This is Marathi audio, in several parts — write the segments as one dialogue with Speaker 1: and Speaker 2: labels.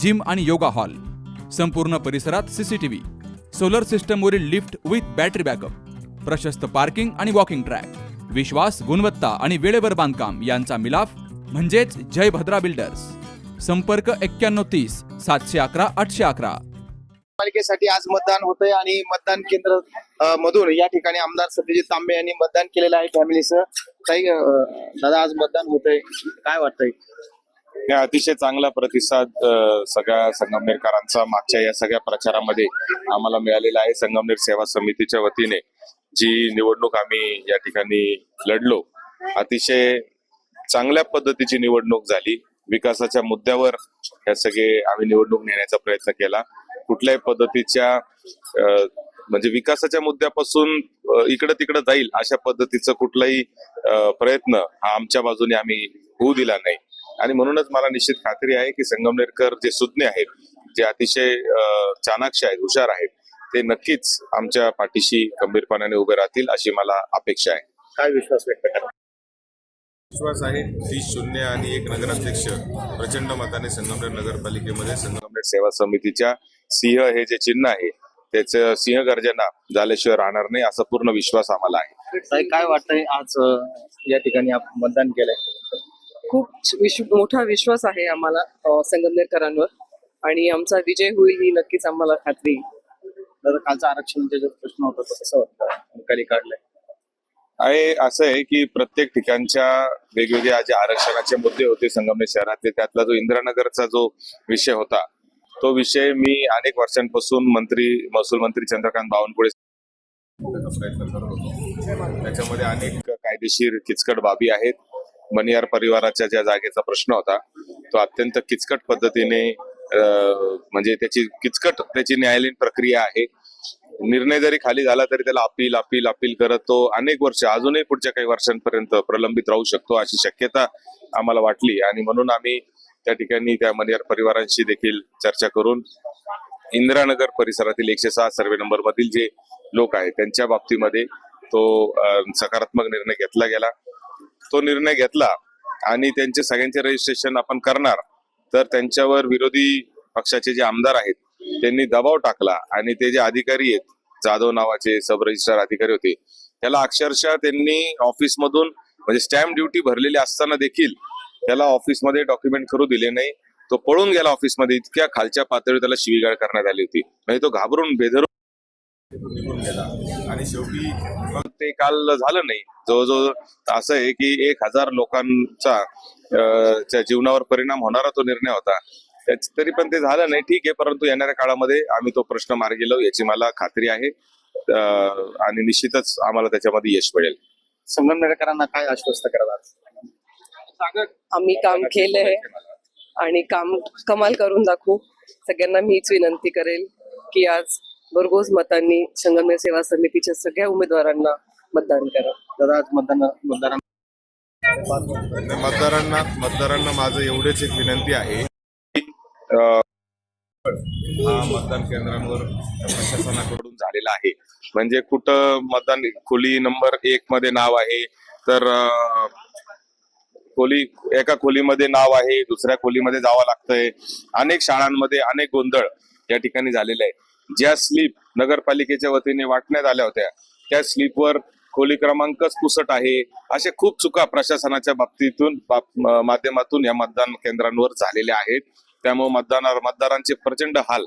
Speaker 1: जिम आणि योगा हॉल. संपूर्ण परिसरात सीसीटीव्ही सोलर सिस्टमवरील लिफ्ट विथ बॅटरी बॅकअप प्रशस्त पार्किंग आणि वॉकिंग ट्रॅक विश्वास गुणवत्ता आणि वेळेवर बांधकाम यांचा मिलाफ म्हणजेच जय भद्रा बिल्डर्स संपर्क एक्क्याण्णव तीस सातशे अकरा आठशे अकरा.
Speaker 2: पालिकेसाठी आज मतदान होतंय आणि मतदान केंद्र अ, मधून या ठिकाणी आमदार सत्यजित तांबे यांनी मतदान केलेलं आहे. फॅमिलीचं काही दादा आज मतदान होतंय. काय वाटतंय?
Speaker 3: या अतिशय चांगला प्रतिसाद सगळ्या संगमनेरकरांचा मागच्या या सगळ्या प्रचारामध्ये आम्हाला मिळालेला आहे. संगमनेर सेवा समितीच्या वतीने जी निवडणूक आम्ही या ठिकाणी लढलो अतिशय चांगल्या पद्धतीची निवडणूक झाली. विकासाच्या मुद्द्यावर हे सगळे आम्ही निवडणूक नेण्याचा प्रयत्न केला. कुठल्याही पद्धतीच्या अ, म्हणजे विकासाच्या मुद्द्यापासून इकडं तिकडं जाईल अशा पद्धतीचं कुठलाही प्रयत्न हा आमच्या बाजूने आम्ही होऊ दिला नाही. आणि म्हणूनच मला निश्चित खात्री आहे की संगमनेरकर जे सुज्ञ आहेत जे अतिशय चाणाक्ष आहेत हुशार आहेत ते नक्कीच आमच्या पाठीशी खंबीरपणाने उभे राहतील अशी मला अपेक्षा आहे.
Speaker 2: काय विश्वास व्यक्त करा
Speaker 3: विश्वास आहे तीस शून्य आणि एक नगराध्यक्ष प्रचंड मताने संगमनेर नगरपालिकेमध्ये संगमनेर सेवा समितीच्या सिंह हे जे चिन्ह आहे त्याचं सिंह गर्जना झाल्याशिवाय राहणार नाही असा पूर्ण विश्वास आम्हाला आहे.
Speaker 2: काय वाटतंय आज या ठिकाणी आपण मतदान केलंय?
Speaker 4: खूप विश्व मोठा विश्वास आहे आम्हाला संगमनेरकरांवर. आणि आमचा विजय होईल ही नक्कीच आम्हाला खात्री.
Speaker 2: कालचा आरक्षणाचा जो प्रश्न होता तो कसं वाटतं निकाली काढलाय.
Speaker 3: आहे असं आहे की प्रत्येक ठिकाणच्या वेगवेगळ्या जे आरक्षणाचे मुद्दे होते संगमनेर शहरातले त्यातला जो इंदिरानगरचा जो विषय होता तो विषय मी अनेक वर्षांपासून मंत्री महसूल मंत्री चंद्रकांत बावनकुळे प्रयत्न करत होतो. त्याच्यामध्ये अनेक कायदेशीर किचकट बाबी आहेत. मनियार परिवाराच्या ज्या जागेचा प्रश्न होता तो अत्यंत किचकट पद्धतीने म्हणजे त्याची किचकट त्याची न्यायालयीन प्रक्रिया आहे. निर्णय जरी खाली झाला तरी त्याला अपील अपील अपील करत तो अनेक वर्ष अजूनही पुढच्या काही वर्षांपर्यंत प्रलंबित राहू शकतो अशी शक्यता आम्हाला वाटली. आणि म्हणून आम्ही त्या ठिकाणी त्या मनियार परिवारांशी देखील चर्चा करून इंदिरानगर परिसरातील एकशे सहा सर्वे नंबर मधील जे लोक आहेत त्यांच्या बाबतीमध्ये तो सकारात्मक निर्णय घेतला गेला. तो निर्णय घेतला आणि त्यांचे सगळ्यांचे रजिस्ट्रेशन आपण करणार तर त्यांच्यावर विरोधी पक्षाचे जे आमदार आहेत त्यांनी दबाव टाकला आणि ते जे अधिकारी आहेत जाधव नावाचे सब रजिस्ट्रार अधिकारी होते त्याला अक्षरशः त्यांनी ऑफिसमधून म्हणजे स्टॅम्प ड्युटी भरलेली असताना देखील त्याला ऑफिसमध्ये डॉक्युमेंट करू दिले नाही. तो पळून गेला ऑफिसमध्ये इतक्या खालच्या पातळीवर त्याला शिवीगाळ करण्यात आली होती. म्हणजे तो घाबरून बेधरून गेला. आणि शेवटी ते काल झालं नाही. जवळजवळ असं आहे की एक हजार लोकांचा जीवनावर परिणाम होणारा तो निर्णय होता. त्याच- तरी पण ते झालं नाही. ठीक आहे परंतु येणाऱ्या काळामध्ये आम्ही तो प्रश्न मार्गी लावू याची मला खात्री आहे. आणि निश्चितच आम्हाला त्याच्यामध्ये यश मिळेल.
Speaker 2: संगमनेरकरांना काय आश्वस्त करा
Speaker 4: आम्ही काम केलंय. आणि काम कमाल करून दाखवू. सगळ्यांना मीच विनंती करेल की आज भरघोस मतांनी संगमनेर सेवा समितीच्या सगळ्या उमेदवारांना मतदान करा.
Speaker 2: दादा आज मतदान मतदारांना
Speaker 3: मतदारांना मतदारांना माझं एवढेच एक विनंती आहे की, अं, हा मतदान केंद्रांवर प्रशासनाकडून झालेला आहे. म्हणजे कुठं मतदान खोली नंबर एक मध्ये नाव आहे तर अं, खोली एका खोलीमध्ये नाव आहे दुसऱ्या खोलीमध्ये जावं लागतंय. अनेक शाळांमध्ये अनेक गोंधळ या ठिकाणी झालेला आहे ज्या स्लीप नगरपालिकेच्या वतीने वाटण्यात आल्या होत्या त्या स्लीपवर खोली क्रमांकच कुसट आहे. अशा खूप चुका प्रशासनाच्या बाबतीतून माध्यमातून या मतदान केंद्रांवर झालेल्या आहेत. त्यामुळे मतदानावर मतदारांचे प्रचंड हाल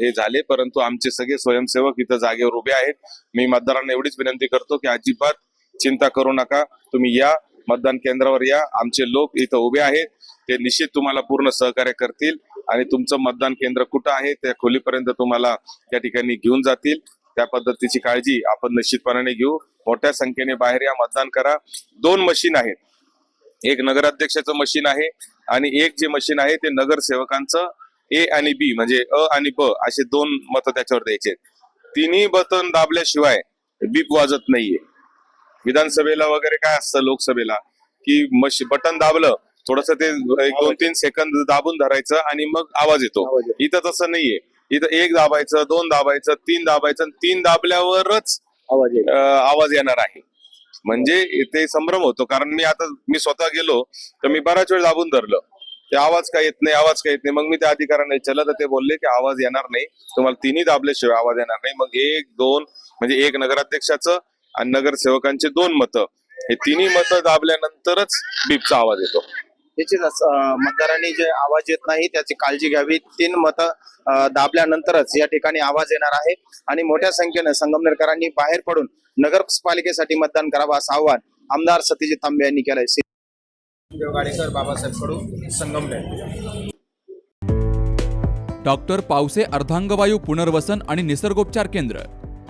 Speaker 3: हे झाले. परंतु आमचे सगळे स्वयंसेवक इथं जागेवर उभे आहेत. मी मतदारांना एवढीच विनंती करतो की अजिबात चिंता करू नका. तुम्ही या मतदान केंद्रावर या. आमचे लोक इथं उभे आहेत. ते निश्चित तुम्हाला पूर्ण सहकार्य करतील. आणि तुमचं मतदान केंद्र कुठं आहे त्या खोलीपर्यंत तुम्हाला त्या ठिकाणी घेऊन जातील. त्या पद्धतीची काळजी आपण निश्चितपणाने घेऊ. मोठ्या संख्येने बाहेर या मतदान करा. दोन मशीन आहेत. एक नगराध्यक्षाचं मशीन आहे आणि एक जे मशीन आहे ते नगरसेवकांचं ए आणि बी म्हणजे अ आणि ब असे दोन मतं त्याच्यावर द्यायचे तिन्ही बटन दाबल्याशिवाय बीप वाजत नाहीये. विधानसभेला वगैरे काय असतं लोकसभेला? की मशी बटन दाबलं थोडस ते एक दोन तीन सेकंद दाबून धरायचं आणि मग आवाज येतो.
Speaker 2: आवाज येतो.
Speaker 3: इथं तसं नाहीये. इथं एक दाबायचं दोन दाबायचं तीन दाबायचं आणि तीन दाबल्यावरच
Speaker 2: आवाज
Speaker 3: आवाज येणार आहे. म्हणजे ते संभ्रम होतो कारण मी आता मी स्वतः गेलो तर मी बराच वेळ दाबून धरलं. ते आवाज काय येत नाही आवाज काय येत नाही. मग मी त्या अधिकाऱ्यांना विचारलं तर ते बोलले की आवाज येणार नाही. तुम्हाला तिन्ही दाबल्याशिवाय आवाज येणार नाही. मग एक दोन म्हणजे एक नगराध्यक्षाचं आणि नगरसेवकांचे दोन मतं. हे तिन्ही मतं दाबल्यानंतरच बीपचा आवाज येतो.
Speaker 2: अं, मतदारांनी जे आवाज येत नाही त्याची काळजी घ्यावी. तीन मतं दाबल्यानंतरच या ठिकाणी आवाज येणार आहे. आणि मोठ्या संख्येनं संगमनेरकरांनी बाहेर पडून नगरपालिकेसाठी मतदान करावं असं आवाहन आमदार सतीजित तांबे यांनी केलंय.
Speaker 5: गाडेकर बाबासाहेब कडू संगमनेर.
Speaker 1: डॉक्टर पावसे अर्धांगवायू पुनर्वसन आणि निसर्गोपचार केंद्र.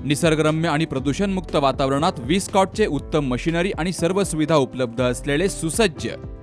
Speaker 1: निसर्गरम्य आणि प्रदूषणमुक्त वातावरणात वीस कॉटचे उत्तम मशिनरी आणि सर्व सुविधा उपलब्ध असलेले सुसज्ज.